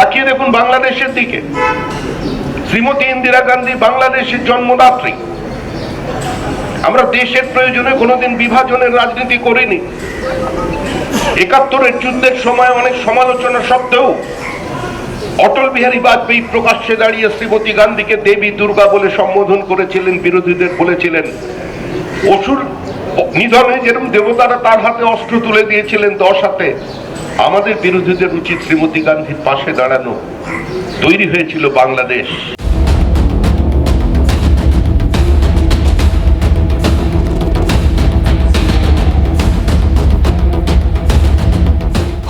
তাকিয়ে দেখুন বাংলাদেশের দিকে। শ্রীমতী ইন্দিরা গান্ধী বাংলাদেশের জন্মদাত্রী। আমরা দেশের প্রয়োজনে কোনোদিন বিভাজনের রাজনীতি করিনি। একাত্তরের যুদ্ধের সময় অনেক সমালোচনা সত্ত্বেও অটল বিহারী বাজপেয়ী প্রকাশ্যে দাঁড়িয়ে শ্রীমতী গান্ধীকে দেবী দুর্গা বলে সম্বোধন করেছিলেন, বিরোধীদের বলেছিলেন। অসুর নিধনে যেরকম দেবতারা তার হাতে অস্ত্র তুলে দিয়েছিলেন দশ হাতে, আমাদের বিরোধীদের উচিত শ্রীমতী গান্ধীর পাশে দাঁড়ানো। তৈরি হয়েছিল বাংলাদেশ।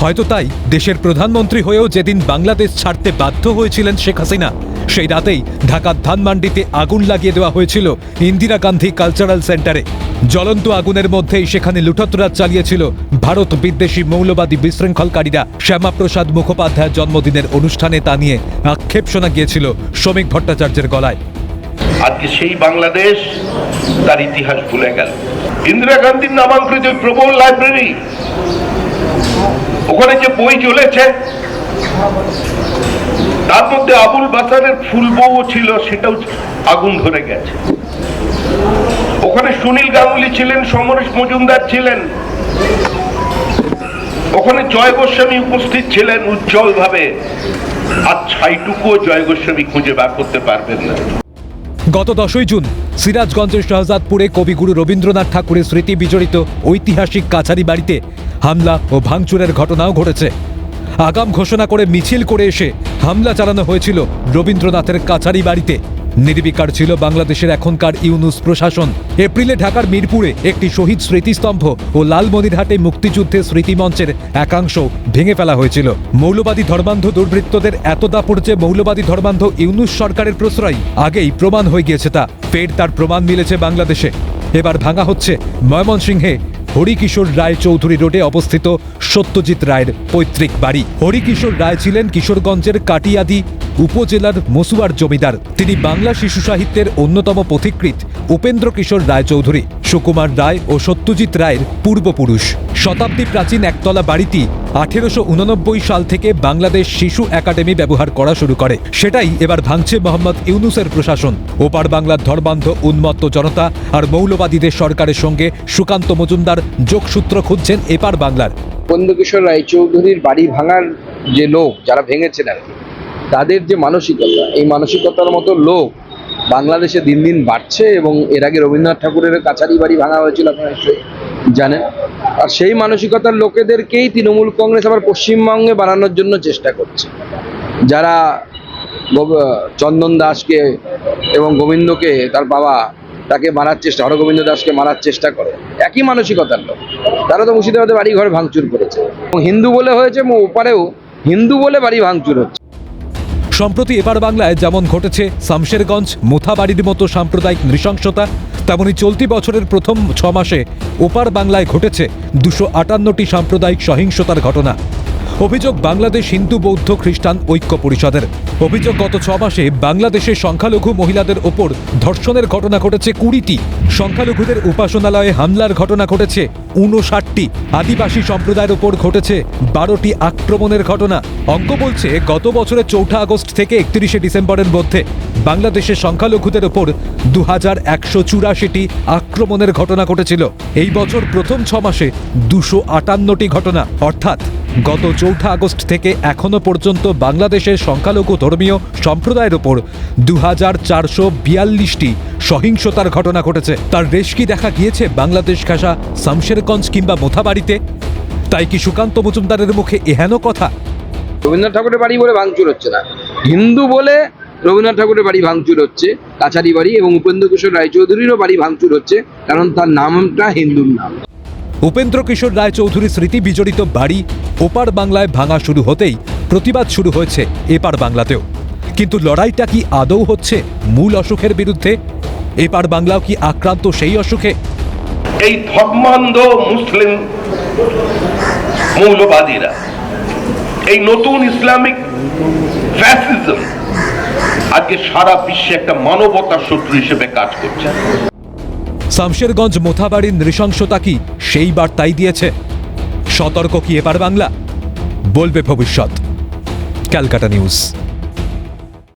হয়তো তাই দেশের প্রধানমন্ত্রী হয়েও যেদিন বাংলাদেশ ছাড়তে বাধ্য হয়েছিলেন শেখ হাসিনা সেই রাতেই ঢাকার ধানমান্ডিতে আগুন লাগিয়ে দেওয়া হয়েছিল ইন্দিরা গান্ধী কালচারাল সেন্টারে। জ্বলন্ত আগুনের মধ্যেই সেখানে লুঠতরাজ চালিয়েছিল ভারত বিদ্বেষী মৌলবাদী বিশৃঙ্খলকারীরা। শ্যামাপ্রসাদ মুখোপাধ্যায়ের জন্মদিনের অনুষ্ঠানে তা নিয়ে আক্ষেপ শোনা গিয়েছিল শ্রমিক ভট্টাচার্যের গলায়। আজকে সেই বাংলাদেশ তার ইতিহাস ভুলে গেল। ইন্দিরা গান্ধীর নামাঙ্কিত প্রবল লাইব্রেরি ওখানে যে বই চলেছে তার মধ্যে আবুল বাসারের ফুল বউ ছিল, সেটাও আগুন ধরে গেছে। ওখানে সুনীল গাঙ্গুলি ছিলেন, সমরেশ মজুমদার ছিলেন। ওখানে জয় গোস্বামী উপস্থিত ছিলেন উজ্জ্বল ভাবে আর ছাইটুকুও জয় গোস্বামী খুঁজে বার করতে পারবেন না। গত দশই জুন সিরাজগঞ্জের শাহজাদপুরে কবিগুরু রবীন্দ্রনাথ ঠাকুরের স্মৃতি বিজড়িত ঐতিহাসিক কাছারি বাড়িতে হামলা ও ভাঙচুরের ঘটনাও ঘটেছে। আগাম ঘোষণা করে মিছিল করে এসে হামলা চালানো হয়েছিল রবীন্দ্রনাথের কাছারি বাড়িতে। নির্বিকার ছিল বাংলাদেশের এখনকার ইউনুস প্রশাসন। এপ্রিলে ঢাকার মিরপুরে একটি শহীদ স্মৃতিস্তম্ভ ও লালমনিরহাটে মুক্তিযুদ্ধের স্মৃতিমঞ্চের একাংশ ভেঙে ফেলা হয়েছিল। মৌলবাদী ধর্মান্ধ দুর্বৃত্তদের এত দাপট যে মৌলবাদী ধর্মান্ধ ইউনুস সরকারের প্রশ্রয়। আগেই প্রমাণ হয়ে গিয়েছে তা। ফের তার প্রমাণ মিলেছে বাংলাদেশে। এবার ভাঙা হচ্ছে ময়মনসিংহে হরিকিশোর রায় চৌধুরী রোডে অবস্থিত সত্যজিৎ রায়ের পৈতৃক বাড়ি। হরিকিশোর রায় ছিলেন কিশোরগঞ্জের কাটিয়াদি উপজেলার মসুয়ার জমিদার। তিনি বাংলা শিশু সাহিত্যের অন্যতম পথিকৃৎ উপেন্দ্র কিশোর রায় চৌধুরী সুকুমার রায় ও সত্যজিৎ রায়ের পূর্বপুরুষ। শতাব্দী প্রাচীন একতলা বাড়িটি আঠেরোশো উননব্বই সাল থেকে বাংলাদেশ শিশু একাডেমি ব্যবহার করা শুরু করে। সেটাই এবার ভাঙছে মোহাম্মদ ইউনুসের প্রশাসন। ওপার বাংলার ধর্মান্ধ, উন্মত্ত জনতা আর মৌলবাদীদের সরকারের সঙ্গে সুকান্ত মজুমদার যোগসূত্র খুঁজছেন এপার বাংলার। বন্দকিশোর রায়চৌধুরীর বাড়ি ভাঙার যে লোক, যারা ভেঙেছেন আর কি, তাদের যে মানসিকতা, এই মানসিকতার মতো লোক বাংলাদেশে দিন দিন বাড়ছে এবং এর আগে রবীন্দ্রনাথ ঠাকুরের কাছারি বাড়ি ভাঙা হয়েছিল, আপনারা নিশ্চয়ই জানেন। আর সেই মানসিকতার লোকেদেরকেই তৃণমূল কংগ্রেস আবার পশ্চিমবঙ্গে বানানোর জন্য চেষ্টা করছে। যারা চন্দন দাসকে এবং গোবিন্দকে তার বাবা তাকে মারার চেষ্টা, হরগোবিন্দ দাসকে মারার চেষ্টা করে। একই মানসিকতার লোক। তারা তো মুর্শিদাবাদে বাড়ি ঘর ভাঙচুর করেছে। এবং হিন্দু বলে হয়েছে ওপারেও হিন্দু বলে বাড়ি ভাঙচুর হচ্ছে। সম্প্রতি এপার বাংলায় যেমন ঘটেছে, শামশেরগঞ্জ, মুথাবাড়ির মতো সাম্প্রদায়িক নৃশংসতা, তেমনি চলতি বছরের প্রথম ছ মাসে ওপার বাংলায় ঘটেছে দুশো আটান্নটি সাম্প্রদায়িক সহিংসতার ঘটনা। অভিযোগ বাংলাদেশ হিন্দু বৌদ্ধ খ্রিস্টান ঐক্য পরিষদের। অভিযোগ গত ছ মাসে বাংলাদেশের সংখ্যালঘু মহিলাদের ওপর ধর্ষণের ঘটনা ঘটেছে কুড়িটি। সংখ্যালঘুদের উপাসনালয়ে হামলার ঘটনা ঘটেছে। উনষাটটি আদিবাসী সম্প্রদায়ের ওপর ঘটেছে বারোটি আক্রমণের ঘটনা। অঙ্ক বলছে, গত বছরের চৌঠা আগস্ট থেকে একত্রিশে ডিসেম্বরের মধ্যে বাংলাদেশের সংখ্যালঘুদের ওপর দু হাজার একশো চুরাশিটি আক্রমণের ঘটনা ঘটেছিল। এই বছর প্রথম ছ মাসে দুশো আটান্নটি ঘটনা। অর্থাৎ গত চৌঠা আগস্ট থেকে এখনও পর্যন্ত বাংলাদেশের সংখ্যালঘু ধর্মীয় সম্প্রদায়ের ওপর দু হাজার চারশো বিয়াল্লিশটি সহিংসতার ঘটনা ঘটেছে। তার রেশ কি দেখা গিয়েছে? বাংলাদেশ ঘাসা শামশেরগঞ্জ কিংবা মোথাবাড়িতে? তাই কি সুকান্ত মজুমদারের মুখে এহেন কথা? রবীন্দ্রনাথ ঠাকুরের বাড়ি বলে ভাঙচুর হচ্ছে না। হিন্দু বলে রবীন্দ্রনাথ ঠাকুরের বাড়ি ভাঙচুর হচ্ছে কাছারি বাড়ি এবং উপেন্দ্র কিশোর রায়চৌধুরীরও বাড়ি ভাঙচুর হচ্ছে কারণ তার নামটা হিন্দুর নাম। উপেন্দ্র কিশোর রায়চৌধুরী স্মৃতি বিজড়িত বাড়ি ওপার বাংলায় ভাঙা শুরু হতেই প্রতিবাদ শুরু হয়েছে এপার বাংলাতেও। কিন্তু লড়াইটা কি আদৌ হচ্ছে মূল অসুখের বিরুদ্ধে? এপার বাংলাও কি আক্রান্ত সেই অসুখে? এই ধর্মান্ধ মুসলিম মৌলবাদীরা, এই নতুন ইসলামিক ফ্যাসিজম আজকে সারা বিশ্বে একটা মানবতার শত্রু হিসেবে কাজ করছে। শামশেরগঞ্জ মোথাবাড়ির নৃশংসতা কি সেই বার্তাই দিয়েছে? সতর্ক কি এবার বাংলা? বলবে ভবিষ্যৎ। Calcutta news.